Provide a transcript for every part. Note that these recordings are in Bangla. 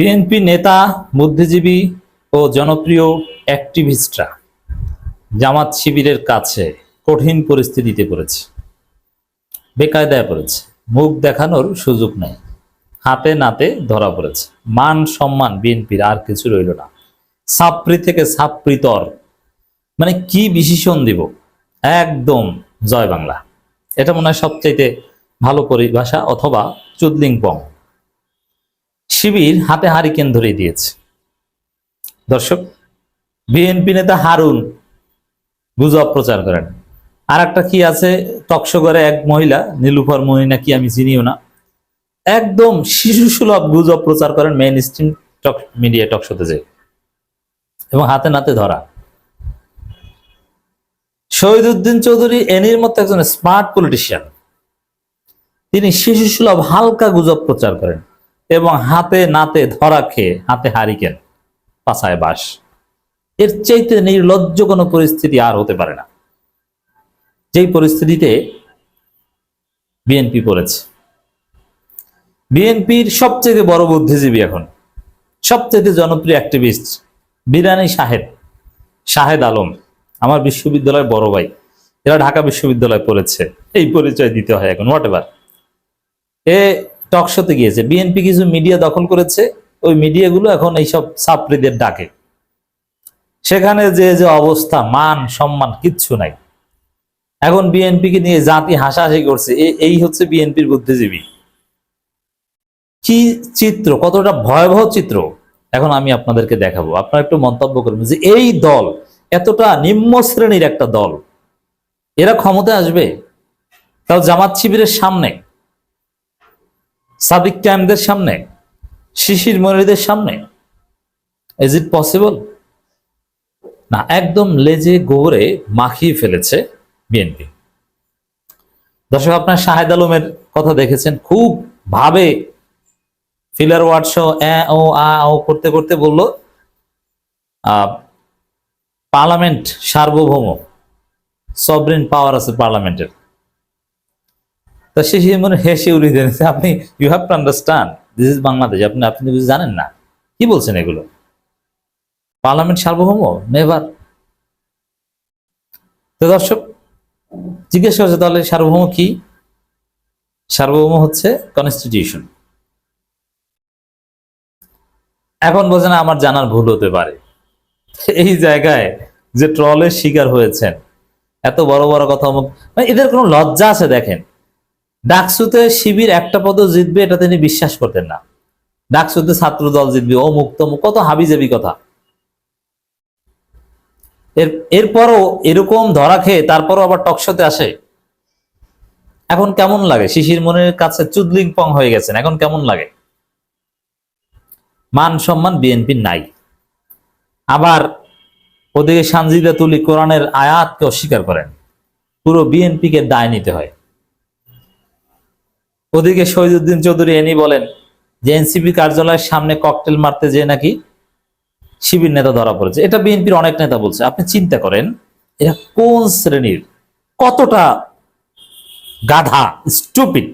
বিএনপি নেতা, বুদ্ধিজীবী ও জনপ্রিয় অ্যাক্টিভিস্টরা জামাত শিবিরের কাছে কঠিন পরিস্থিতিতে পড়েছে। বেকায়দায় পড়েছে। মুখ দেখানোর সুযোগ নেই। হাতে নাতে ধরা পড়েছে। মান সম্মান বিএনপির আর কিছু রইল না। সাপ্রি থেকে সাপ্রিতর মানে কি বিশেষণ দিব? একদম জয় বাংলা। এটা মনে হয় সবচাইতে ভালো পরিভাষা অথবা চুদলিং পং। শিবির হাতে হারিকেন ধরে দিয়েছে। দর্শক, বিএনপি নেতা হারুন গুজব প্রচার করেন। আর একটা কি আছে? টকশো করে এক মহিলা, নীলুফার মহিনা নাকি আমি চিনিও না, একদম শিশু সুলভ গুজব প্রচার করেন মেইন স্ট্রিম টক মিডিয়া টকশোতে যে, এবং হাতে নাতে ধরা। শহীদুদ্দিন চৌধুরী এনির মতো একজন স্মার্ট পলিটিশিয়ান। তিনি শিশু সুলভ হালকা গুজব প্রচার করেন। এবং হাতে নাতে ধরা খেয়ে হাতে হারিকেন, পাছায় বাসের চাইতে নির্লজ্জ কোনো পরিস্থিতি আর হতে পারে না। যেই পরিস্থিতিতে বিএনপি পড়েছে। বিএনপির সবচেয়ে বড় বুদ্ধিজীবী এখন, সবচেয়ে জনপ্রিয় অ্যাক্টিভিস্ট বিরানি সাহেব, শাহেদ আলম, আমার বিশ্ববিদ্যালয়ের বড় ভাই। এরা ঢাকা বিশ্ববিদ্যালয়ে পড়েছে। এই পরিচয় দিতে হয় এখন হোয়াট এভার এ টক শোতে গিয়েছে। বিএনপি কিছু মিডিয়া দখল করেছে, ওই মিডিয়াগুলো এখন এইসব ছাত্রীদের ডাকে। সেখানে যে যে অবস্থা, মান, সম্মান কিচ্ছু নাই। এখন বিএনপিকে নিয়ে জাতি হাসাহাসি করছে এই হচ্ছে বিএনপির বুদ্ধিজীবী। কি চিত্র, কতটা ভয়াবহ চিত্র? এখন আমি আপনাদেরকে দেখাবো। আপনারা একটু মন্তব্য করবেন যে এই দল এতটা নিম্ন শ্রেণির একটা দল। এরা ক্ষমতায় আসবে? তাও জামাত শিবিরের সামনে। সাদিক ক্যাম্পদের সামনে, শিশির মনিরদের সামনে ইজ ইট পসিবল না, একদম লেজে গোবরে মাখিয়ে ফেলেছে বিএনপি দর্শক, আপনার শাহেদ আলমের কথা দেখেছেন, খুব ভাবে ফিলার ওয়ার্ড এ, ও, আ, ও করতে করতে বলল পার্লামেন্ট সার্বভৌম সবরিন পাওয়ার আছে পার্লামেন্টের। তা সে মনে হেসে উড়িয়ে দিয়েছে আপনি you have to understand this is Bangladesh আপনি আপনি কিছু জানেন না। কি বলছেন এগুলো? পার্লামেন্ট সার্বভৌম? নেভার তো দর্শক, জিজ্ঞেস করছে, তাহলে সার্বভৌম কি? সার্বভৌম হচ্ছে কনস্টিটিউশন এখন বোঝে না, আমার জানার ভুল হতে পারে। এই জায়গায় যে ট্রলের শিকার হয়েছেন, এত বড় বড় কথা মানে এদের কোনো লজ্জা আছে দেখেন। ডাকসুতে শিবির একটা পদ জিতবে, এটা তিনি বিশ্বাস করতেন না। ডাকসুতে ছাত্র দল জিতবে ও মুক্ত কত হাবিজাবি কথা। এর, এরপরও এরকম ধরা খেয়ে তারপরও আবার টকশোতে আসে। এখন কেমন লাগে? শিশির মনের কাছে চুদলিং পং হয়ে গেছেন, এখন কেমন লাগে? মান সম্মান বিএনপির নাই। আবার ওদিকে সানজিদা তুলি কোরআনের আয়াতকে অস্বীকার করেন। পুরো বিএনপিকে দায় নিতে হয়। ওদিকে শহীদুদ্দিন চৌধুরী এনি বলেন যে এনসিপি কার্যালয়ের সামনে ককটেল মারতে যে নাকি শিবির নেতা ধরা পড়েছে। এটা বিএনপির অনেক নেতা বলছে। আপনি চিন্তা করেন, এরা কোন শ্রেণির? কতটা গাধা স্টুপিড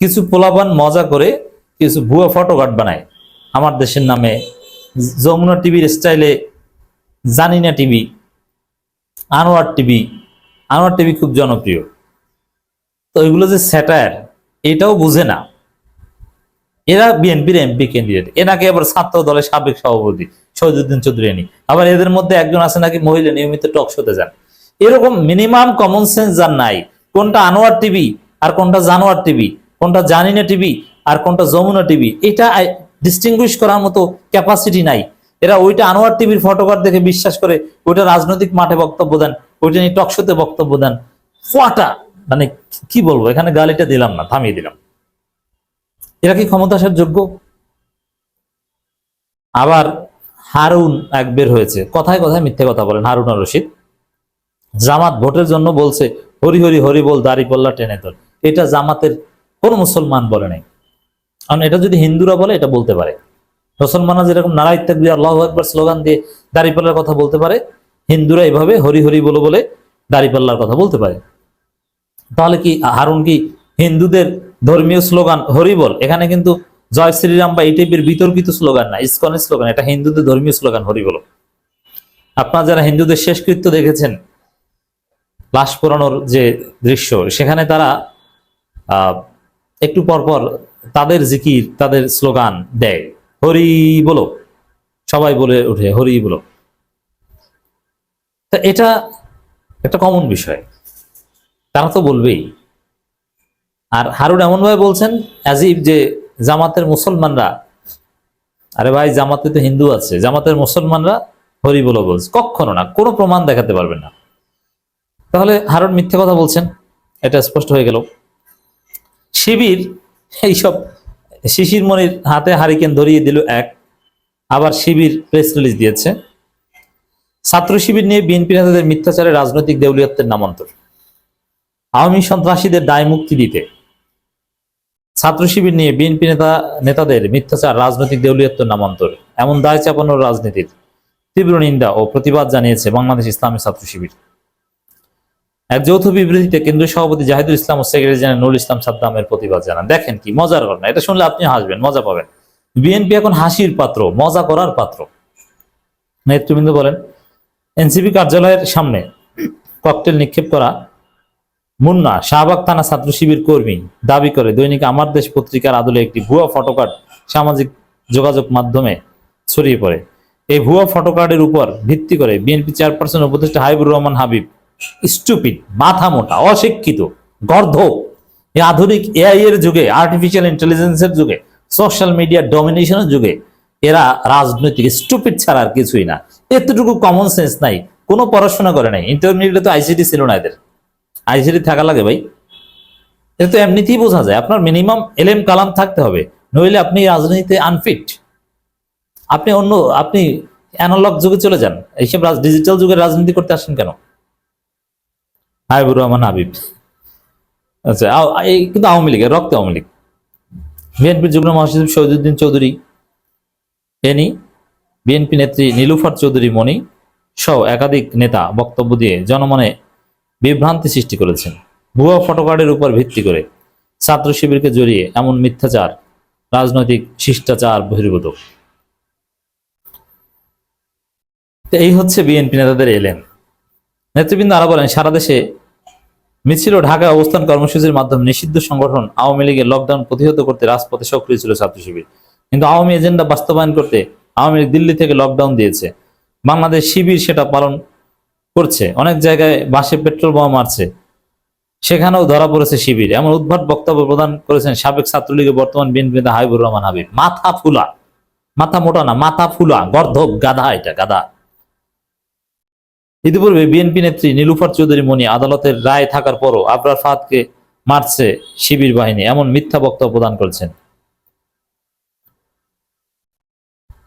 কিছু পোলাপান মজা করে কিছু ভুয়া ফটোকার্ড বানায়। আমার দেশের নামে যমুনা টিভির স্টাইলে জানিনা TV, Anwar TV. Anwar TV খুব জনপ্রিয়। তো এগুলো যে স্যাটায়ার এটাও বুঝে না। এরা বিএনপির এমপি ক্যান্ডিডেট এনাকে আবার ছাত্র দলের সাবেক সভাপতি শহীদুদ্দিন চৌধুরী আবার এদের মধ্যে একজন আছে নাকি মহিলা, নিয়মিত টক শোতে যান। এরকম মিনিমাম কমন সেন্স যার নাই। কোনটা আনোয়ার টিভি আর কোনটা জানোয়ার টিভি, কোনটা জানিনা টিভি আর কোনটা যমুনা টিভি, এটা ডিস্টিংগুইশ করার মতো ক্যাপাসিটি নাই। এরা ওইটা আনোয়ার টিভির ফটোকার দেখে বিশ্বাস করে, ওইটা রাজনৈতিক মাঠে বক্তব্য দেন, ওইটা নিয়ে টকশোতে বক্তব্য দেন। ফোয়াটা মানে কি বলব, এখানে গালিটা দিলাম না, থামিয়ে দিলাম। এরা কি ক্ষমতা আসার যোগ্য? আবার হারুন এক বের হয়েছে, কথায় কথায় মিথ্যে কথা বলেন, হারুন আর রশিদ। জামাত ভোটের জন্য বলছে, হরি হরি হরি বল, দাড়ি পল্লা টেনে তোল এটা জামাতের কোন মুসলমান বলে নাই। কারণ এটা যদি হিন্দুরা বলে, এটা বলতে পারে। মুসলমানরা যেরকম নারাই তাকবি আল্লাহ একবার স্লোগান দিয়ে দাড়িপাল্লার কথা বলতে পারে, হিন্দুরা এভাবে হরি হরি বলে বলে দাড়িপাল্লার কথা বলতে পারে। তাহলে কি হারুন কি হিন্দুদের ধর্মীয় স্লোগান হরি বল এখানে কিন্তু জয় শ্রীরাম বা এই টাইপের বিতর্কিত স্লোগান না, ইসকনের স্লোগান, এটা হিন্দুদের ধর্মীয় স্লোগান হরিবল। আপনারা যারা হিন্দুদের শেষকৃত্য দেখেছেন, লাশ পোড়ানোর যে দৃশ্য, সেখানে তারা একটু পরপর তাদের জিকির, তাদের স্লোগান দেয় হরি বলো সবাই বলে ওঠে হরি বলো তা এটা একটা কমন বিষয়। তারা তো বলবেই। আর হারুন এমনভাবে বলছেন অ্যাজিব যে জামাতের মুসলমানরা আরে ভাই, জামাতে তো হিন্দু আছে, জামাতের মুসলমানরা হরি বলো বলছে। কখনো না, কোনো প্রমাণ দেখাতে পারবে না। তাহলে হারুন মিথ্যে কথা বলছেন, এটা স্পষ্ট হয়ে গেল। শিবির, এইসব শিশির মনির হাতে হারিকেন ধরিয়ে দিল এক, আবার শিবির প্রেস রিলিজ দিয়েছে। ছাত্র শিবির নিয়ে বিএনপি নেতাদের মিথ্যাচারে রাজনৈতিক দেউলিয়ত্বের নামান্তর। আওয়ামী সন্ত্রাসীদের দায় মুক্তি দিতে। ছাত্র শিবির নিয়ে বিএনপি নেতা, নেতাদের মিথ্যাচার, রাজনৈতিক দেউলিয়ত্বের নামান্তর। এমন দায় চাপানোর রাজনীতির তীব্র নিন্দা ও প্রতিবাদ জানিয়েছে বাংলাদেশ ইসলামী ছাত্র শিবির। এক যৌথ বিবৃতিতে কেন্দ্রীয় সভাপতি জাহিদুল ইসলাম ও সেক্রেটারি জেনারেল নুরুল ইসলাম সাদ্দামের প্রতিবাদ জানান। দেখেন কি, মজার ঘটনা, এটা শুনলে আপনি হাসবেন, মজা পাবেন। বিএনপি এখন হাসির পাত্র, মজা করার পাত্র। নেতৃবৃন্দ বলেন, এনসিপি কার্যালয়ের সামনে ককটেল নিক্ষেপ করা মুন্না শাহবাগ থানা ছাত্র শিবির কর্মী দাবি করে, দৈনিক আমার দেশ পত্রিকার আদলে একটি ভুয়া ফটোকার্ড সামাজিক যোগাযোগ মাধ্যমে ছড়িয়ে পড়ে। এই ভুয়া ফটোকার্ডের উপর ভিত্তি করে বিএনপি চেয়ারপারসন উপদেষ্টা হাবিবুর রহমান হাবিব স্টুপিড মাথা মোটা, অশিক্ষিত, গর্ধ। এই আধুনিক এআই এর যুগে আর্টিফিশিয়াল ইন্টেলিজেন্সের যুগে সোশ্যাল মিডিয়া ডমিনেশনের যুগে, এরা রাজনৈতিক স্টুপিড ছাড়া আর কিছুই না। এতটুকু কমন সেন্স নাই, কোনো পড়াশোনা করে নাই। ইন্টারমিডিয়েটে তো আইসিটি ছিল না এদের। আইসিটি থাকা লাগে ভাই, এটা তো এমনিতেই বোঝা যায়। আপনার মিনিমাম এলএম কালাম থাকতে হবে। নইলে আপনি রাজনীতিতে আনফিট আপনি অন্য, আপনি অ্যানালগ যুগে চলে যান। এইসব ডিজিটাল যুগে রাজনীতি করতে আসেন কেন? হাবিবুর রহমান হাবিব। আচ্ছা এই কিন্তু আওয়ামী লীগের, রক্ত আওয়ামী লীগ। বিএনপির যুগ্ম মহাসচিব শহীদুদ্দিন চৌধুরী এনি বিএনপি নেত্রী নীলুফার চৌধুরী মণি সহ একাধিক নেতা বক্তব্য দিয়ে জনমনে বিভ্রান্তি সৃষ্টি করেছেন। ভুয়া ফটোকার্ডের উপর ভিত্তি করে ছাত্র শিবিরকে জড়িয়ে এমন মিথ্যাচার, রাজনৈতিক শিষ্টাচার বহির্ভূত। এই হচ্ছে বিএনপি নেতাদের এলেন। নেতৃবৃন্দ আরও বলেন, সারা দেশে মিছিল ও ঢাকায় অবস্থান কর্মসূচির মাধ্যমে নিষিদ্ধ সংগঠন আওয়ামী লীগের লকডাউন প্রতিহত করতে রাজপথে সক্রিয় ছিল ছাত্র শিবির। কিন্তু আওয়ামী এজেন্ডা বাস্তবায়ন করতে আওয়ামী লীগ দিল্লি থেকে লকডাউন দিয়েছে। বাংলাদেশ শিবির সেটা পালন করছে। অনেক জায়গায় বাসে পেট্রোল বোমা মারছে। সেখানেও ধরা পড়েছে শিবির। এমন উদ্ভট বক্তব্য প্রদান করেছেন সাবেক ছাত্রলীগের বর্তমান বিএনপি নেতা হাবিবুর রহমান হাবিব। মাথা ফুলা। মাথা মোটা না, মাথা ফুলা। গর্ধব, গাধা এটা, গাধা। ইতিপূর্বে বিএনপি নেত্রী নীলুফার চৌধুরী মনি আদালতের রায় থাকার পরও আবরার ফাহাদকে মারছে শিবির বাহিনী। এমন মিথ্যা বক্তব্য প্রদান করেছেন।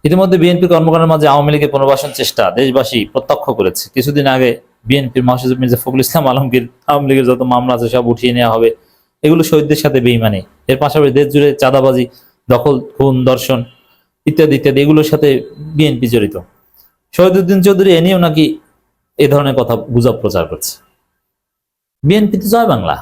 ইতিমধ্যে বিএনপি কর্মকাণ্ডের মাঝে আওয়ামী লীগের পুনর্বাসন চেষ্টা দেশবাসী প্রত্যক্ষ করেছে। কিছুদিন আগে বিএনপির মহাসচিব মির্জা ফখরুল ইসলাম আলমগীর, আওয়ামী লীগের যত মামলা আছে সব উঠিয়ে নেওয়া হবে। এগুলো শহীদদের সাথে বেইমানি। এর পাশাপাশি দেশ জুড়ে চাঁদাবাজি, দখল, খুন দর্শন ইত্যাদি ইত্যাদি, এগুলোর সাথে বিএনপি জড়িত। শহীদুদ্দিন চৌধুরী এ নিয়েও নাকি এ ধরনের কথা গুজব প্রচার করছে। বিএনপি তো জয় বাংলা।